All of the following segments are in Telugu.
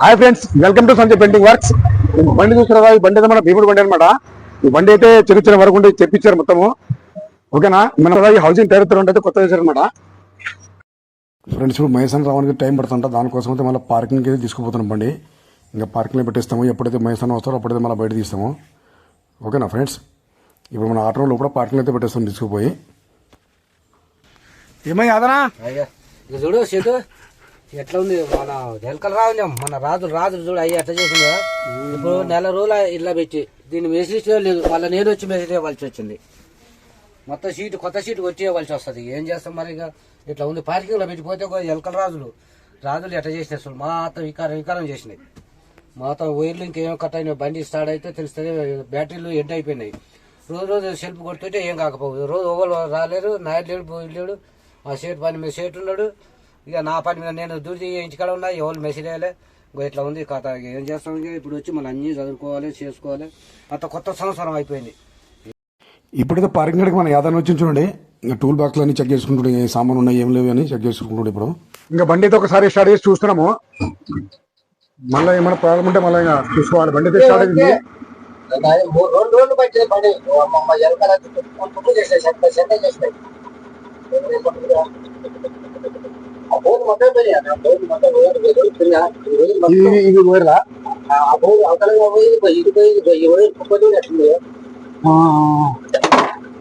Hi friends welcome to Sanjay painting works. బండి చూసారా ఈ బండి అయితే మన భీముడు బండి అనమాట ఈ బండి అయితే చిన్న చిన్న వరకు ఉండి చెప్పించారు మొత్తము. ఓకేనా? మన ఈ హౌసింగ్ డైరెక్టర్ ఉంటే కొత్త చేశారు అనమాట ఫ్రెండ్స్ ఇప్పుడు మహేసన్ రావడానికి టైం పడుతుంట. దానికోసం అయితే మళ్ళీ పార్కింగ్కి అయితే తీసుకుపోతున్నాం బండి. ఇంకా పార్కింగ్లో పెట్టేస్తాము. ఎప్పుడైతే మహేసన్ వస్తారో అప్పుడైతే మళ్ళీ బయట తీస్తాము. ఓకేనా ఫ్రెండ్స్? ఇప్పుడు మన ఆటో లోపల పార్కింగ్ అయితే పెట్టేస్తాం తీసుకుపోయి. ఏమై అదనా చూడు సీటు ఎట్లా ఉంది మన ఎలకలు రావు మన రాజులు రాజులు చూడు అయ్యి ఎట్లా చేసిందో. ఇప్పుడు నెల రోజులు ఇట్లా పెట్టి దీన్ని మెసేజ్ లేదు. మళ్ళీ నేను వచ్చి మెసేజ్ ఇవ్వాల్సి వచ్చింది. మొత్తం సీటు కొత్త సీటు వచ్చి ఇవ్వాల్సి వస్తుంది. ఏం చేస్తాం మరి ఇక? ఇట్లా ఉంది. పార్కింగ్లో పెట్టిపోతే ఎలకల రాజులు. రాజులు ఎట్లా చేసినాయి చూడు మాత్రం వికారం వికారం చేసినాయి. మొత్తం వైర్లు ఇంకేమో కట్ అయినాయి. బండి స్టార్ట్ అయితే తెలుస్తుంది బ్యాటరీలు ఎండ్ అయిపోయినాయి. రోజు రోజు సెల్ఫ్ కొడుతుంటే ఏం కాకపోదు రోజు ఒకరు రాలేరు నాయుడు లేడు పోయి లేడు. మా షేట్ పని మీద షేట్ ఉన్నాడు. ఇక నా పని మీద నేను దూరి ఇంటికాడ ఉన్నా ఎవరు మెసేజ్ వేయలే ఇట్లా ఉంది కథ ఏం చేస్తాం ఇప్పుడు వచ్చి మనం అన్ని చదువుకోవాలి చేసుకోవాలి అంత కొత్త సంవత్సరం అయిపోయింది ఇప్పుడైతే పార్కింగ్ కాడికి మన యాదాన్ని వచ్చి చూడండి ఇంకా టూల్ బాక్స్ అన్ని చెక్ చేసుకుంటుండే ఏ సామాన్ ఉన్నాయి ఏం లేవు అని చెక్ చేసుకుంటుండే ఇప్పుడు ఇంకా బండి అయితే ఒకసారి స్టార్ట్ చేసి చూస్తున్నాము మళ్ళీ ఏమైనా ప్రాబ్లం ఉంటే మళ్ళీ ఇంకా చూసుకోవాలి బండి అయితే స్టార్ట్ అయింది రెండు రోజులు మొత్తం ఇది ఇది వేరులా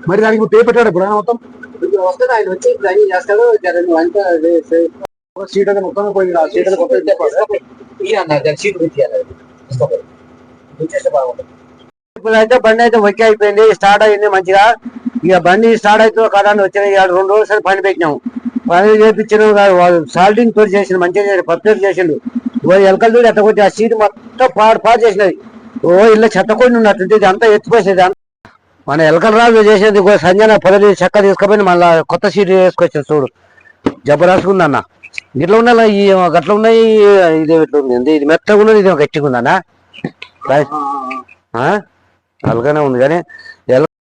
మరి దానికి ఇప్పుడు పెట్టాడు ఇప్పుడు ఆయన మొత్తం? వస్తాడు ఆయన వచ్చి ఇప్పుడు అన్ని చేస్తాడు నువ్వు అంతా సీట్ అనేది మొత్తం పోయింది ఆ సీట్ అయితే అన్న సీట్ ఇప్పుడు అయితే బండి అయితే ఒకే అయిపోయింది స్టార్ట్ అయింది మంచిగా. ఇక బండి స్టార్ట్ అవుతుందో కదా అని వచ్చిన రెండు రోజులు సరే పని పెట్టినాము. పని చేపించిన వాళ్ళు సాల్టింగ్ తోటి చేసిండు మంచిగా చేసి పర్ఫెక్ట్ చేసిండు. ఓ ఎలకలు ఎట్ట కొట్టి ఆ సీట్ మొత్తం పాడు పాడు చేసినది. ఓ ఇల్లు చెత్త కొన్ని ఉన్నట్టుంటే ఇది అంతా ఎత్తిపోసేది అంతా మన ఎలకల రాజు చేసేది సంజన పొదలి చెక్క తీసుకుపోయి మళ్ళీ కొత్త సీట్ వేసుకొచ్చారు చూడు. జబర్దస్త్ ఉందన్న ఇట్లా ఉండాలి ఈ గట్ల ఉన్నాయి ఇది ఎట్లా ఉంది? ఇది మెత్తగా ఉన్నది ఇది గట్టిగా ఉందన్నా? అలాగనే ఉంది కానీ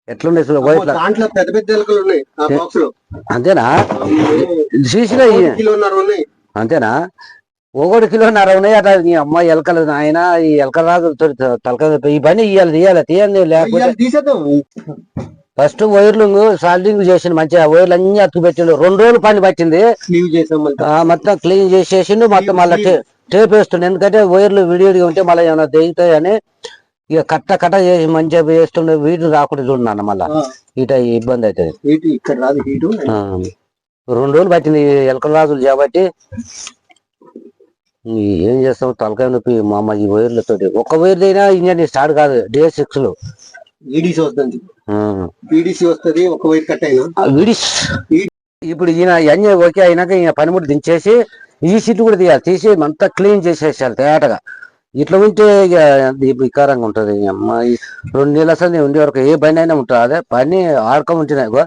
ఎట్లుండే చూడు. దాంట్లో పెద్ద పెద్ద ఎలుకలు ఉన్నాయి ఆ బాక్స్లో. అంతేనా? చూసినా అంతేనా? ఒకటి కిలోన్నర ఉన్నాయి అట్లా నీ అమ్మ ఎలకలు ఆయన ఈ ఎలకల రాజు తలక ఈ పని ఇయ్యాలి తీయాలి తీయండి లేకపోతే ఫస్ట్ వైర్లు సాల్డింగ్ చేసిన మంచిగా వైర్లు అన్ని అతుకు పెట్టిండు రెండు రోజులు పని పట్టింది. మొత్తం క్లీన్ చేసేసిండు మొత్తం మళ్ళీ టేప్ వేస్తుండే. ఎందుకంటే వైర్లు విడివిడిగా ఉంటే మళ్ళీ ఏమైనా దిగుతాయని ఇక కట్ట కట్ట చేసి మంచిగా వేస్తుండే వీటిని రాకుండా చూడన్న మళ్ళా. ఇట ఇబ్బంది అవుతుంది. హీట్ ఇక్కడ రాదు హీటు ఆ, రెండు రోజులు పట్టింది ఎలకల రాజులు కాబట్టి. ఈ ఏం చేస్తాం తలకాయ నొప్పి మా అమ్మ ఈ వైర్లతోటి ఒక్క వైర్ అయినా ఇంజన్ స్టార్ట్ కాదు డే సిక్స్లో. ఈడీసీ వస్తుంది. ఆ. ఈడీసీ వస్తుంది ఒక వైర్ కట్ అయినా. ఆ విడిస్ ఇప్పుడు ఈయన అన్నీ ఓకే అయినాక ఈయన పనిముట్టు దించేసి ఈ సీట్ కూడా తీయాలి. తీసి అంతా క్లీన్ చేసేసాలి తేటగా. ఇట్లా ఉంటే ఇక వికారంగా ఉంటుంది. అమ్మాయి రెండు నెలలు అసలు ఉండే వరకు ఏ పని అయినా ఉంటుంది. అదే పని ఆడకం ఉంటున్నాయి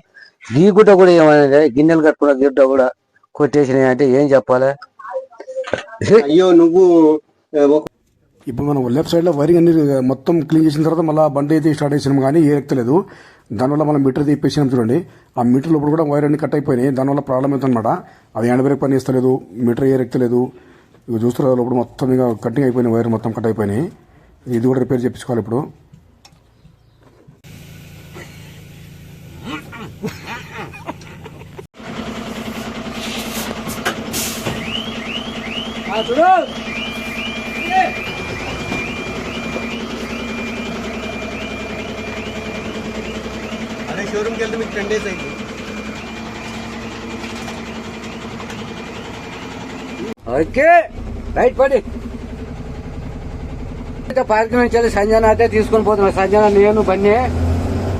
గీ గుడ్డ కూడా ఏమైనా గిన్నెలు కట్టుకున్న గుడ్డ కూడా కొట్టేసినాయి అంటే ఏం చెప్పాలి? అయ్యో నువ్వు ఇప్పుడు మనం లెఫ్ట్ సైడ్లో వైరింగ్ అన్ని మొత్తం క్లీన్ చేసిన తర్వాత మళ్ళీ బండి అయితే స్టార్ట్ చేసినాం కానీ ఏ ఎక్కలేదు దానివల్ల మనం మీటర్ తీపేసినాం చూడండి. ఆ మీటర్ లోపల కూడా వైర్ అన్ని కట్ అయిపోయినాయి. దానివల్ల ప్రాబ్లం అవుతుంది అనమాట అది హ్యాండ్ బ్రేక్ పని ఇస్తలేదు మీటర్ ఏ ఎక్కలేదు ఇక చూస్తున్నారు లోపల మొత్తం ఇక కటింగ్ అయిపోయినాయి వైర్ మొత్తం కట్ అయిపోయినాయి. ఇది కూడా రిపేర్ చేయించుకోవాలి ఇప్పుడు. అదే షోరూమ్కి వెళ్తే మీకు టెన్ డేస్ అయింది. ఓకే. రైట్ పడి. పార్కింగ్ నుంచి సంజన అయితే తీసుకొని పోతున్నా. సంజన నేను బండి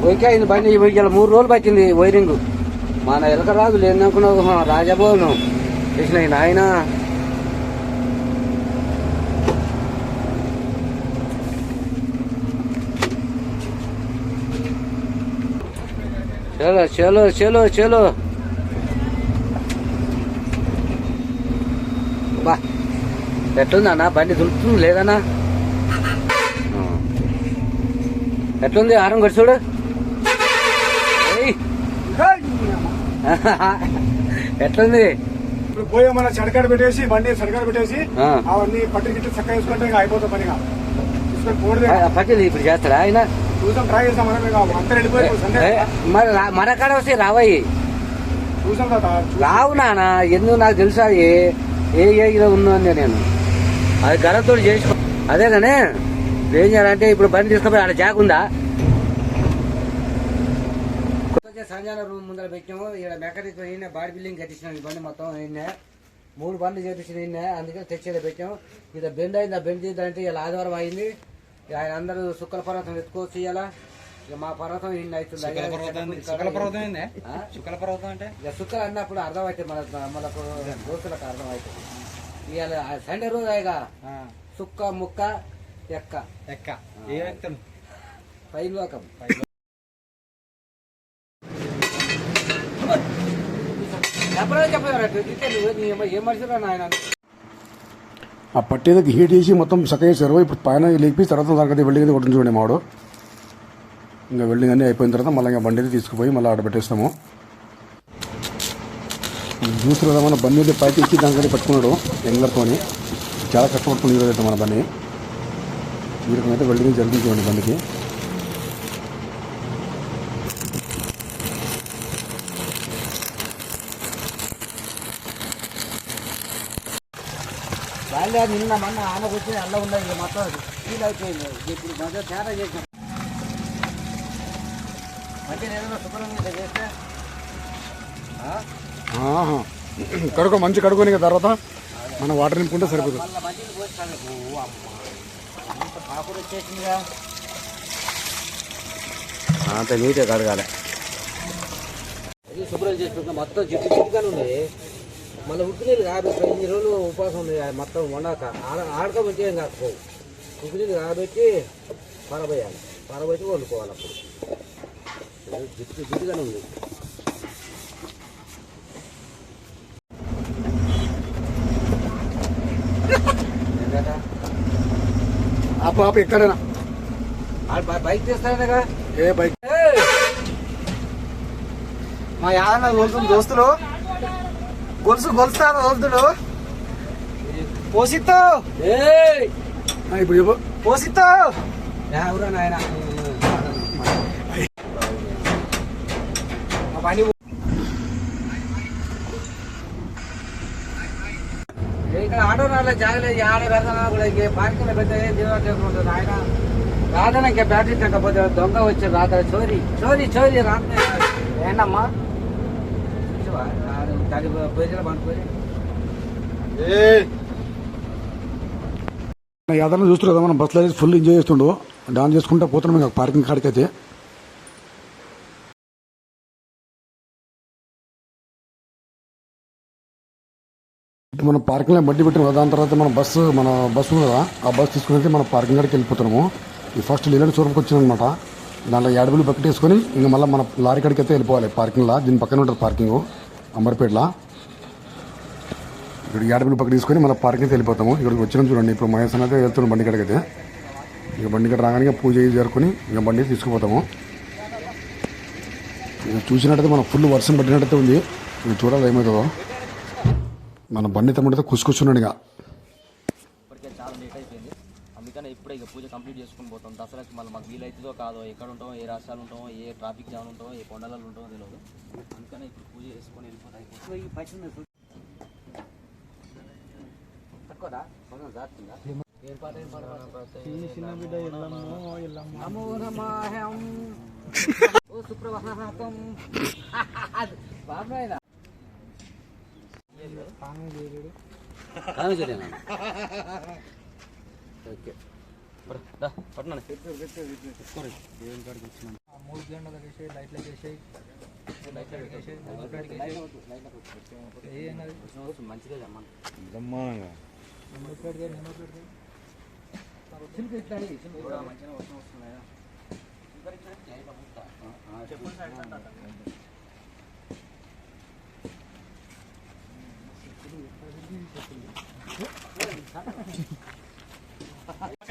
ఓకే ఆయన బండి ఇవాళ మూడు రోజులు పట్టింది వైరింగ్. మన ఎలక రాజు లేదనుకున్నావు రాజభవన్. చేసిన ఆయన చలో చలో చలో చలో. ఎట్లుంది అన్న బండి దులుపుతుంది లేదన్నా. ఎట్లుంది ఆరం కొట్టి చూడు ఏయ్. ఎట్లుంది ఇప్పుడు పోయి మన చెడకాడ పెట్టేసి బండి చెడకాడ పెట్టేసి. అవన్నీ పట్టి గిట్టి చక్క వేసుకుంటే ఇంకా అయిపోతుంది పనిగా పట్టింది ఇప్పుడు చేస్తాడా ఆయన చూసాం ట్రై చేసాం మనం ఇక అంతా వెళ్ళిపోయి సండే ఏ, మరి మన కాడ వస్తే రావయ్యి చూసాం రావు నాన్న ఎందుకు నాకు తెలుసు ఏ ఏ ఏలో ఉందో నేను అది గరతో చేసి అదే కానీ ఏం చేయాలంటే ఇప్పుడు బండి తీసుకుపోయి ఆడ జాగ ఉందా? సంజాన రూమ్ ముందర పెట్టాము ఇక్కడ మెకానిక్ ఈయన బాడీ బిల్డింగ్ కట్టించిన ఈ బండి మొత్తం ఈయన. మూడు బండ్లు చేపించిన ఈయన. అందుకే తెచ్చేది పెట్టాము. ఇది బెండ్ అయింది. ఆ బెండ్ తీద్దంటే ఇలా ఆదివారం అయింది. ఆయన అందరూ శుక్ల పర్వతం ఎత్తుకోవచ్చు ఇవాళ. ఇక మా పర్వతం ఈయన అవుతుంది. శుక్ల పర్వతం? శుక్ల అంటే? అన్నప్పుడు అర్థమవుతుంది మన మనకు దోస్తులకు అర్థమవుతుంది ఇవాళ సండే రోజు అయ్యగా ఆ, సుక్క ముక్క ఎక్క. ఎక్క. ఏ పైలోకం ఏం మనిషిరా నాయన? ఆ పట్టేదకి హీట్ చేసి మొత్తం చేశారు ఇప్పుడు పైన లేపి తర్వాత దానికి వెల్డింగ్ కొట్టిన చూడండి మాడు ఇంకా వెల్డింగ్ అన్నీ అయిపోయిన తర్వాత మళ్ళీ ఇంకా బండి తీసుకుపోయి మళ్ళీ ఆడ పెట్టేస్తాము. చూస్తున్నా మన బండి అయితే పైకి ఇచ్చి దానికంటే పట్టుకున్నాడు ఎంగ్లర్తోని చాలా కష్టపడుతుంది ఈరోజు అయితే మన బండి ఈ రకం అయితే వెల్డింగ్ జరిగింది చూడండి బండికి నిన్న మొన్న ఆమెకు వచ్చి అల్ల ఉన్నది మొత్తం ఫీల్ అయిపోయింది. ఇప్పుడు మధ్య తేడా చేసాం అంటే ఏదైనా శుభ్రంగా చేస్తే కడుకో మంచి కడుకోని తర్వాత మనం వాటర్ నింపుకుంటే సరిపోతుంది అంత నీట్గా కడగాలి. శుభ్రం చేసుకుంటే మొత్తం జిడ్డు జిడ్డుగానే ఉంది. మళ్ళీ ఉప్పు నీళ్ళు కాబెట్టి ఇన్ని రోజులు ఉపవాసం ఉంది మొత్తం వండాక. ఆడ ఆడక ఏం కాకపోవు ఉప్పు నీళ్ళు కాబెట్టి పరబోయాలి. వండుకోవాలి అప్పుడు. జిట్టు జిడ్డు జిడ్డుగానే ఉంది. ఆపు ఆపు ఎక్కడైనా? బైక్ తీస్తాడగా ఏ బైక్? మా యాదన్న తోలుతుంది దోస్తులు. గొలుసు గొలుస్తా తోలుతుడు పోసితో ఆ, ఇప్పుడు పోసితో నాయన. మా బండి ఇక్కడ ఆటో రాలే జాగలేదు ఆడ పెడతానా కూడా ఇంకే పార్కింగ్ పెద్ద ఉంటుంది ఆయన? రాదని ఇంకా బ్యాటరీ తగ్గపోతే దొంగ వచ్చి రాత చోరీ చోరీ చోరీ రాత్రి ఏంటమ్మా? దాని పేజీలో పండుకొని యాదన్న చూస్తారు కదా మనం బస్సులో ఫుల్ ఎంజాయ్ చేస్తుండో. డాన్ చేసుకుంటా పోతున్నాం ఇంకా పార్కింగ్ కాడికి అయితే ఇప్పుడు మనం పార్కింగ్లో బండి పెట్టిన కదా దాని తర్వాత మన బస్సు మన బస్సు ఉంది కదా ఆ బస్సు తీసుకుని అయితే మనం పార్కింగ్ కాడికి వెళ్ళిపోతున్నాము. ఈ ఫస్ట్ లీలాంటి చూరపుకి వచ్చింది అనమాట దాంట్లో ఏడబులు బకెట్ వేసుకొని ఇంకా మళ్ళీ మన లారీ కాడికి అయితే వెళ్ళిపోవాలి పార్కింగ్లో దీని పక్కన ఉంటుంది పార్కింగ్ అమర్పేటలో. ఇక్కడ ఏడబులు పక్కన తీసుకొని మళ్ళీ పార్కింగ్ వెళ్ళిపోతాము. ఇక్కడికి వచ్చినాం చూడండి. ఇప్పుడు మహేష్ అయితే వెళ్తున్నాం బండి కాడికి అయితే. ఇక బండి కాడ రాగానే పూజ చేరుకొని ఇక బండి తీసుకుపోతాము. ఇక చూసినట్టయితే మనం ఫుల్ వర్షం పట్టినట్టయితే ఉంది. ఇక చూడాలి ఏమవుతుందో. మన బండి తమ్ముడితే కూసుకొచ్చున్నాడు ఇక. ఇప్పటికే చాలా లేట్ అయిపోయింది. అందుకనే ఇప్పుడే ఇక పూజ కంప్లీట్ చేసుకుని పోతాం. దసరాకి మళ్ళీ మాకు వీలైతుందో కాదో ఎక్కడ ఉంటామో ఏ రాష్ట్రాలు ఉంటామో ఏ ట్రాఫిక్ జామ్ ఉంటామో ఏ కొండలలో ఉంటామో తెలియదు అందుకనే ఇప్పుడు పూజ చేసుకొని వెళ్ళిపోతాయి తక్కువదా? కొంచెం ఓకే. పట్టినా మూడు గంటలకు వేసి లైట్లు వేసి లైట్లు వేసి ఏమన్నది? మంచిగా చెప్పండి నెంబర్ ప్లేట్గా నెంబర్ ప్లేట్గా జంగేశ్వరం నీకు ఎక్కడ నువ్వు అన్నీ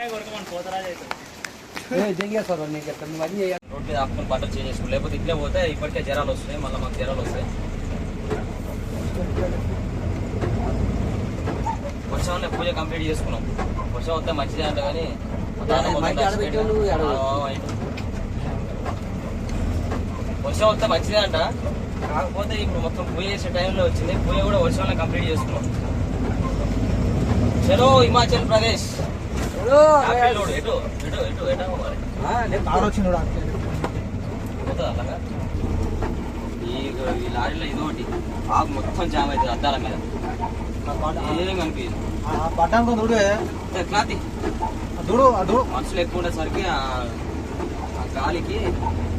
చేయాలి రోడ్ మీద బట్టలు చేంజ్ చేసుకో లేకపోతే ఇట్లే పోతే ఇప్పటికే జ్వరాలు వస్తున్నాయి మళ్ళీ మాకు జ్వరాలు వస్తాయి. వర్షంలో పూజ కంప్లీట్ చేసుకున్నాం వర్షం వస్తే మంచిదే అంట. కానీ వర్షం వస్తే మంచిదే అంట కాకపోతే ఇప్పుడు మొత్తం పూజ చేసే టైంలో వచ్చింది పూజ కూడా వర్షంలో కంప్లీట్ చేసుకున్నాం. చలో హిమాచల్ ప్రదేశ్. ఈ ఈ లారీలో ఇదొకటి ఆకు మొత్తం జామ్ అవుతుంది అద్దాల మీద. ఏం కనిపించదు. పట్టాను చూడు క్లాత్ చూడు చూడు మనుషులు ఎక్కువ ఉండేసరికి ఆ ఆ గాలికి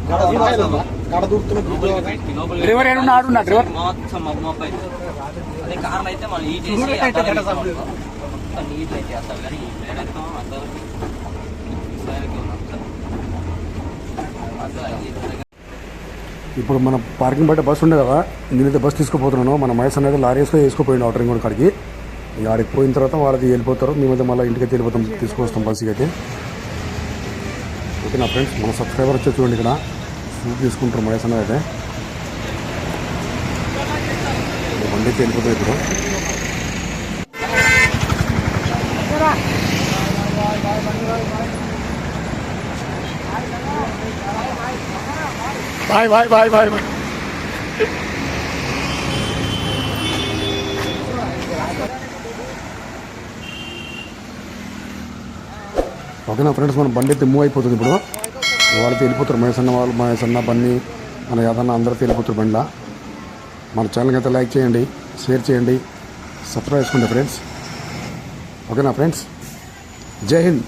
డ్రైవర్ డ్రైవర్? మొత్తం మబ్బు మబ్బు అవుతుంది అదే కార్లు అయితే మనం ఈ చూడు ఎట్ట అయితే అసలు కానీ ఏడైతే ఇప్పుడు మన పార్కింగ్ బయట బస్సు ఉండే కదా నేనైతే బస్సు తీసుకుపోతున్నాను. మన మహేష్ అనేది లారీ వేసుకొని వేసుకుపోయింది అవుటర్ రింగ్ కాడికి. ఆడికి పోయిన తర్వాత వాళ్ళది వెళ్ళిపోతారు. మేమైతే మళ్ళీ ఇంటికి వెళ్ళిపోతాం తీసుకొస్తాం బస్సుకి అయితే. ఓకే నా ఫ్రెండ్స్ మన సబ్స్క్రైబర్ వచ్చి చూడండి ఇక్కడ. షూట్ తీసుకుంటారు మహేష్ అనేది అయితే. ఇప్పుడు బండి అయితే వెళ్ళిపోతాయి ఇప్పుడు. Bye bye bye bye bye ఓకేనా ఫ్రెండ్స్ మన బండి అయితే మూవ్ అయిపోతుంది ఇప్పుడు. వాళ్ళతో వెళ్ళిపోతారు. మహేష్ అన్న వాళ్ళు మహేష్ అన్న బన్నీ మన యాదన్న అందరితో వెళ్ళిపోతారు బండిలో. మన ఛానల్కి అయితే లైక్ చేయండి షేర్ చేయండి. సబ్స్క్రైబ్ చేసుకోండి ఫ్రెండ్స్ ఓకేనా ఫ్రెండ్స్? జై హింద్.